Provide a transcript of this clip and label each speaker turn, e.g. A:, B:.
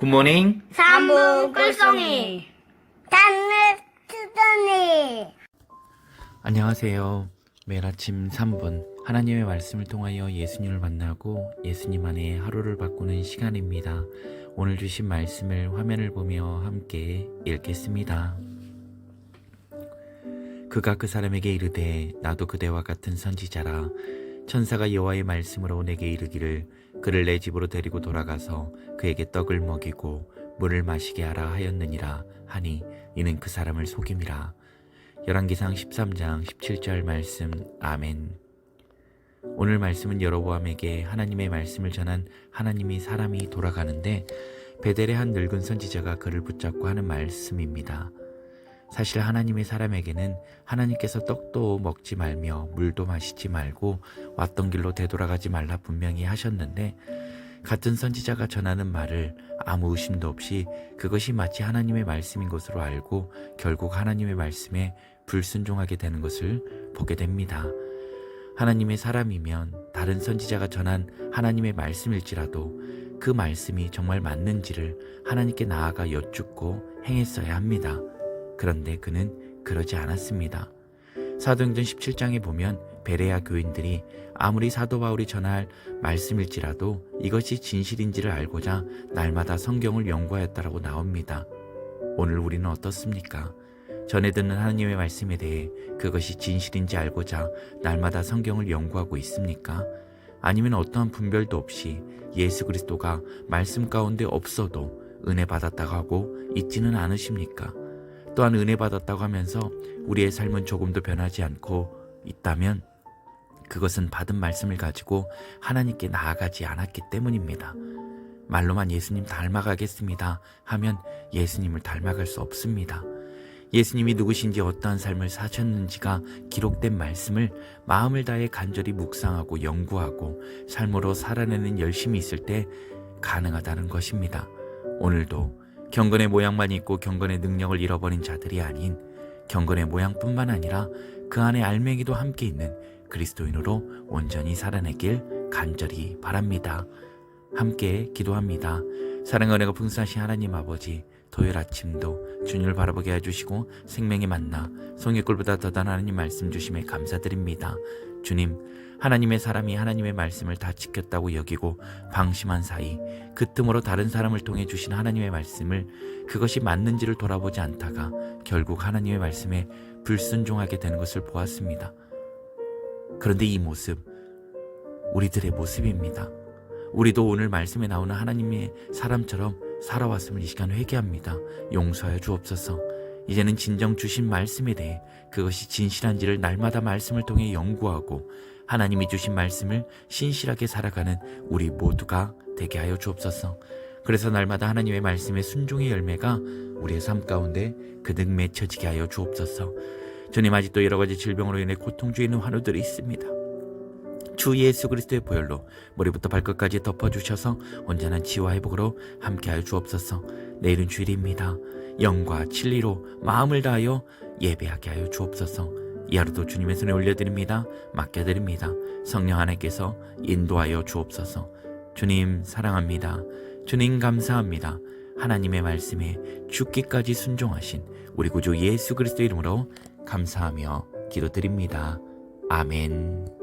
A: 굿모닝.
B: 삼부 꿀송이 단을 투더니
A: 안녕하세요. 매일 아침 3분 하나님의 말씀을 통하여 예수님을 만나고 예수님 안에 하루를 바꾸는 시간입니다. 오늘 주신 말씀을 화면을 보며 함께 읽겠습니다. 그가 그 사람에게 이르되 나도 그대와 같은 선지자라 천사가 여호와의 말씀으로 내게 이르기를 그를 내 집으로 데리고 돌아가서 그에게 떡을 먹이고 물을 마시게 하라 하였느니라 하니 이는 그 사람을 속임이라 열왕기상 13장 17절 말씀 아멘. 오늘 말씀은 여로보암에게 하나님의 말씀을 전한 하나님이 사람이 돌아가는데 베델의 한 늙은 선지자가 그를 붙잡고 하는 말씀입니다. 사실 하나님의 사람에게는 하나님께서 떡도 먹지 말며 물도 마시지 말고 왔던 길로 되돌아가지 말라 분명히 하셨는데 같은 선지자가 전하는 말을 아무 의심도 없이 그것이 마치 하나님의 말씀인 것으로 알고 결국 하나님의 말씀에 불순종하게 되는 것을 보게 됩니다. 하나님의 사람이면 다른 선지자가 전한 하나님의 말씀일지라도 그 말씀이 정말 맞는지를 하나님께 나아가 여쭙고 행했어야 합니다. 그런데 그는 그러지 않았습니다. 사도행전 17장에 보면 베레아 교인들이 아무리 사도 바울이 전할 말씀일지라도 이것이 진실인지를 알고자 날마다 성경을 연구하였다라고 나옵니다. 오늘 우리는 어떻습니까? 전해 듣는 하나님의 말씀에 대해 그것이 진실인지 알고자 날마다 성경을 연구하고 있습니까? 아니면 어떠한 분별도 없이 예수 그리스도가 말씀 가운데 없어도 은혜 받았다고 하고 있지는 않으십니까? 또한 은혜 받았다고 하면서 우리의 삶은 조금도 변하지 않고 있다면 그것은 받은 말씀을 가지고 하나님께 나아가지 않았기 때문입니다. 말로만 예수님 닮아가겠습니다 하면 예수님을 닮아갈 수 없습니다. 예수님이 누구신지 어떠한 삶을 사셨는지가 기록된 말씀을 마음을 다해 간절히 묵상하고 연구하고 삶으로 살아내는 열심이 있을 때 가능하다는 것입니다. 오늘도 경건의 모양만 있고 경건의 능력을 잃어버린 자들이 아닌 경건의 모양뿐만 아니라 그 안에 알맹이도 함께 있는 그리스도인으로 온전히 살아내길 간절히 바랍니다. 함께 기도합니다. 사랑의 은혜가 풍성하신 하나님 아버지 토요일 아침도 주님을 바라보게 해주시고 생명의 만나 송이꿀보다 더단 하나님 말씀 주심에 감사드립니다. 주님 하나님의 사람이 하나님의 말씀을 다 지켰다고 여기고 방심한 사이 그 틈으로 다른 사람을 통해 주신 하나님의 말씀을 그것이 맞는지를 돌아보지 않다가 결국 하나님의 말씀에 불순종하게 되는 것을 보았습니다. 그런데 이 모습 우리들의 모습입니다. 우리도 오늘 말씀에 나오는 하나님의 사람처럼 살아왔음을 이 시간 회개합니다. 용서하여 주옵소서. 이제는 진정 주신 말씀에 대해 그것이 진실한지를 날마다 말씀을 통해 연구하고 하나님이 주신 말씀을 신실하게 살아가는 우리 모두가 되게 하여 주옵소서. 그래서 날마다 하나님의 말씀의 순종의 열매가 우리의 삶 가운데 그득 맺혀지게 하여 주옵소서. 주님 아직도 여러 가지 질병으로 인해 고통 중에 있는 환우들이 있습니다. 주 예수 그리스도의 보혈로 머리부터 발끝까지 덮어주셔서 온전한 치유와 회복으로 함께하여 주옵소서. 내일은 주일입니다. 영과 진리로 마음을 다하여 예배하게 하여 주옵소서. 이 하루도 주님의 손에 올려드립니다. 맡겨드립니다. 성령 하나님께서 인도하여 주옵소서. 주님 사랑합니다. 주님 감사합니다. 하나님의 말씀에 죽기까지 순종하신 우리 구주 예수 그리스도 이름으로 감사하며 기도드립니다. 아멘.